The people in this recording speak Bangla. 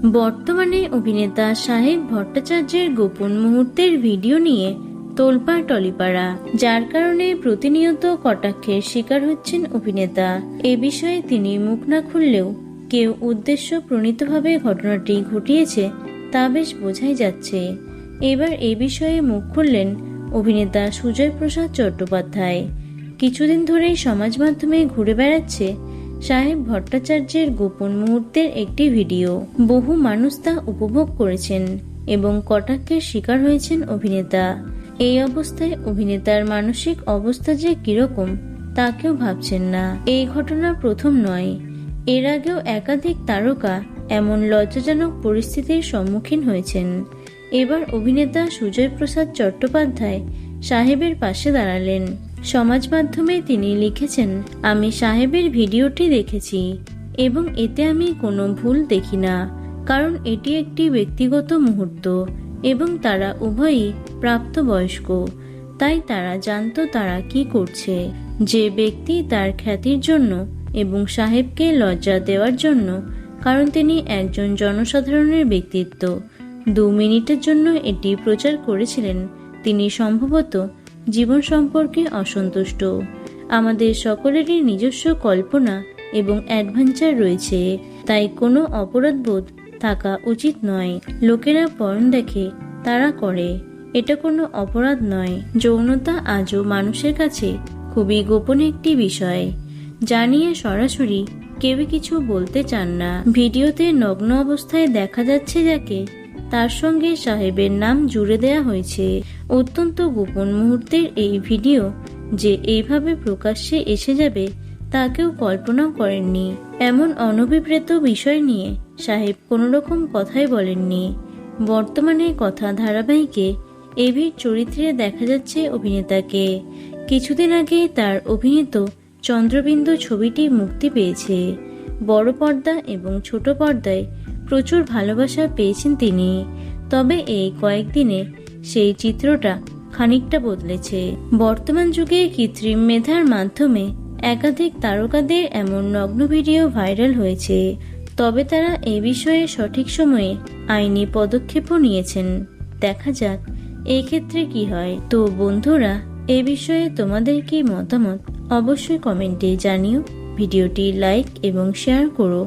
বর্তমানে অভিনেতা সাহেব ভট্টাচার্যের গোপন মুহূর্তের ভিডিও নিয়ে তোলপাড় টলিপাড়া, যার কারণে প্রতিনিয়ত কটাক্ষের শিকার হচ্ছেন অভিনেতা। এ বিষয়ে তিনি মুখ না খুললেও কেউ উদ্দেশ্য প্রণীতভাবে ঘটনাটি ঘটিয়েছে তা বেশ বোঝাই যাচ্ছে। এবার এ বিষয়ে মুখ খুললেন অভিনেতা সুজয় প্রসাদ চট্টোপাধ্যায়। কিছুদিন ধরেই সমাজ মাধ্যমে ঘুরে বেড়াচ্ছে সাহেব ভট্টাচার্যের গোপন মুহূর্তের একটি ভিডিও। বহু মানুষ তা উপভোগ করেছেন এবং কটাক্ষের শিকার হয়েছেন অভিনেতা। এই অবস্থায় অভিনেতার মানসিক অবস্থা যে কীরকম তা কেউ ভাবছেন না। এই ঘটনা প্রথম নয়, এর আগেও একাধিক তারকা এমন লজ্জাজনক পরিস্থিতির সম্মুখীন হয়েছেন। এবার অভিনেতা সুজয় প্রসাদ চট্টোপাধ্যায় সাহেবের পাশে দাঁড়ালেন। সমাজ মাধ্যমে তিনি লিখেছেন, আমি সাহেবের ভিডিওটি দেখেছি এবং এতে আমি কোনো ভুল দেখি না, কারণ এটি একটি ব্যক্তিগত মুহূর্ত এবং তারা উভয়ই প্রাপ্তবয়স্ক। তাই তারা জানতো তারা কি করছে। যে ব্যক্তি তার খ্যাতির জন্য এবং সাহেবকে লজ্জা দেওয়ার জন্য, কারণ তিনি একজন জনসাধারণের ব্যক্তিত্ব। দু মিনিটের জন্য এটি প্রচার করেছিলেন। তিনি সম্ভবত জীবন সম্পর্কে অসন্তুষ্ট। আমাদের সকলেরই নিজস্ব কল্পনা এবং অ্যাডভেঞ্চার রয়েছে, তাই কোনো অপরাধবোধ থাকা উচিত নয়। লোকেরা পরন দেখে, তারা করে। এটা কোনো অপরাধ নয়। যৌনতা আজও মানুষের কাছে খুবই গোপন একটি বিষয়। জানিয়ে সরাসরি কেউই কিছু বলতে চান না। ভিডিওতে নগ্ন অবস্থায় দেখা যাচ্ছে যাকে তার সঙ্গে সাহেবের নাম জুড়ে দেয়া হয়েছে। অত্যন্ত গোপন মুহূর্তের এই ভিডিও যে এইভাবে প্রকাশ্যে এসে যাবে তা কেউ কল্পনাও করেননি। এমন অনভিপ্রেত বিষয় নিয়ে সাহেব কোনো রকম কথাই বলেননি। বর্তমানে কথা ধারাবাহিকে এভির চরিত্রে দেখা যাচ্ছে অভিনেতাকে। কিছুদিন আগে তার অভিনীত চন্দ্রবিন্দু ছবিটি মুক্তি পেয়েছে। বড় পর্দা এবং ছোট পর্দায় প্রচুর ভালোবাসা পেয়েছেন তিনি। তবে এই কয়েকদিনে সেই চিত্রটা খানিকটা বদলেছে। বর্তমান যুগে কৃত্রিম মেধার মাধ্যমে একাধিক তারকাদের এমন নগ্ন ভিডিও ভাইরাল হয়েছে। তবে তারা এ বিষয়ে সঠিক সময়ে আইনি পদক্ষেপও নিয়েছেন। দেখা যাক ক্ষেত্রে কি হয়। তো বন্ধুরা, এ বিষয়ে তোমাদের কি মতামত অবশ্যই কমেন্টে জানিও। ভিডিওটি লাইক এবং শেয়ার করো।